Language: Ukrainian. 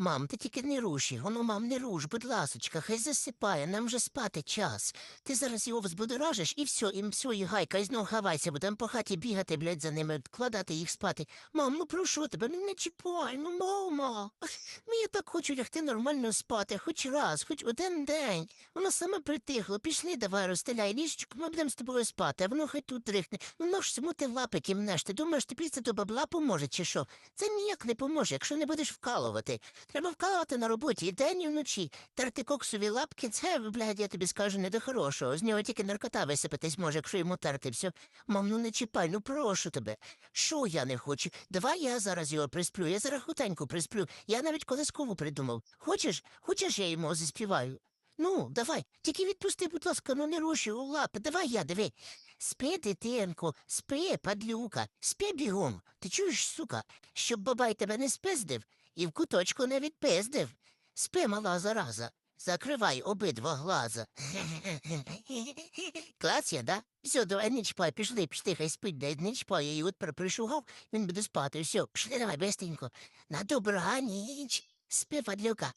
Мам, ти тільки не руш його, ну, мам, не руш, будь ласочка, хай засипає, нам вже спати час. Ти зараз його взбудоражиш і все, і все, і гайка, і знов хавайся, будемо по хаті бігати, блядь, за ними, вкладати їх спати. Мам, ну прошу тебе, ну не чіпай, ну мама. Ну я так хочу лягти нормально спати, хоч раз, хоч один день. Воно саме притихло, пішли, давай розстеляй ліжечко, ми будемо з тобою спати, а воно хай тут дрихне. Ну ж чому ти лапи кімнеш? Ти думаєш, тобі це до бабла поможе чи що? Це ніяк не поможе, якщо не будеш вкалувати. Треба вкалувати на роботі і день, і вночі. Терти коксові лапки, це, блядь, я тобі скажу, не до хорошого. З нього тільки наркота висипатись може, якщо йому терти все. Мам, ну не чіпай, ну прошу тебе. Що я не хочу? Давай я зараз його присплю, я зараз хутенько присплю. Я навіть колискову придумав. Хочеш? Хочеш, я йому заспіваю? Ну, давай, тільки відпусти, будь ласка, ну не руши у лапи. Давай я, диви. Спи, дитинко, спи, падлюка, спи бігом. Ти чуєш, сука, щоб бабай тебе не спиздив і в куточку не відпиздив. Спи, мала зараза. Закривай обидва глаза. Клас я, да? Все, давай не чіпай, пішли, пішли, хай спить, дай не чіпай, я її от пришугав, він буде спати, все, пішли давай, бестенько. На добраніч. Спи, падлюка.